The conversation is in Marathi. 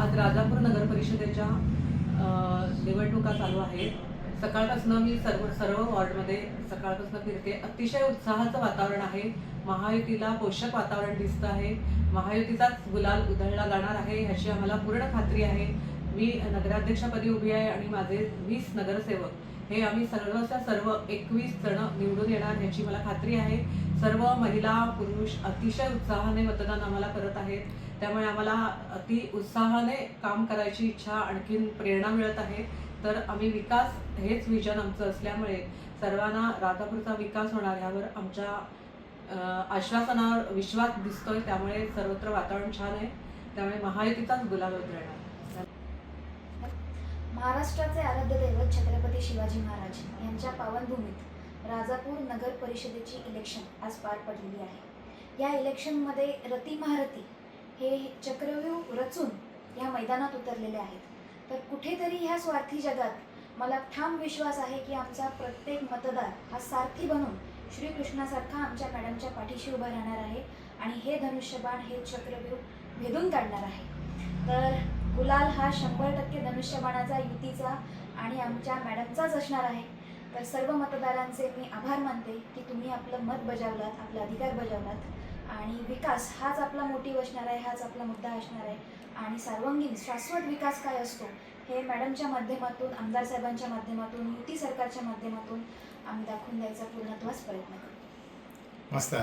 आज राजापूर नगर परिषदेच्या निवडणुका चालू आहेत. सकाळपासून मी सर्व सर्व वॉर्डमध्ये सकाळपासून फिरते. अतिशय उत्साहाचं वातावरण आहे. महायुतीला पोषक वातावरण दिसतं आहे. महायुतीचाच गुलाल उधळला जाणार आहे ह्याची आम्हाला पूर्ण खात्री आहे. मी नगराध्यक्षपदी उभी आहे आणि माझे वीस नगरसेवक हे आम्ही सर्वच्या सर्व एकवीस जण निवडून येणार ह्याची मला खात्री आहे. सर्व महिला पुरुष अतिशय उत्साहाने मतदान आम्हाला करत आहेत. त्यामुळे आम्हाला अति उत्साहाने काम करायची इच्छा आणखीन प्रेरणा मिळत आहे. तर आम्ही विकास हेच विजन आमचं असल्यामुळे सर्वांना राधापूरचा विकास होणार यावर आमच्या आश्वासनावर विश्वास दिसतोय. त्यामुळे सर्वत्र वातावरण छान आहे. त्यामुळे महायुतीचाच गुलाल राहणार महाराष्ट्राचे आराध्य दैवत छत्रपती शिवाजी महाराज यांच्या पावनभूमीत राजापूर नगर परिषदेची इलेक्शन आज पार पडलेली आहे. या इलेक्शनमध्ये रती महारथी हे चक्रव्यूह रचून या मैदानात उतरलेले आहेत. तर कुठेतरी ह्या स्वार्थी जगात मला ठाम विश्वास आहे की आमचा प्रत्येक मतदार हा सारथी बनून श्रीकृष्णासारखा आमच्या मॅडमच्या पाठीशी उभा राहणार आहे आणि हे धनुष्यबाण हे चक्रव्यूह भेदून काढणार आहे. तर गुलाल हा शंभर टक्के धनुष्यबाणाचा युतीचा आणि आमच्या मॅडमचाच असणार आहे. तर सर्व मतदारांचे मी आभार मानते की तुम्ही आपलं मत बजावलात आपला अधिकार बजावलात. आणि विकास हाच आपला मोटिव्ह असणार आहे हाच आपला मुद्दा असणार आहे. आणि सर्वांगीण शाश्वत विकास काय असतो हे मॅडमच्या माध्यमातून आमदार साहेबांच्या माध्यमातून युती सरकारच्या माध्यमातून आम्ही दाखवून द्यायचा पूर्णत्वास प्रयत्न करतो. मस्त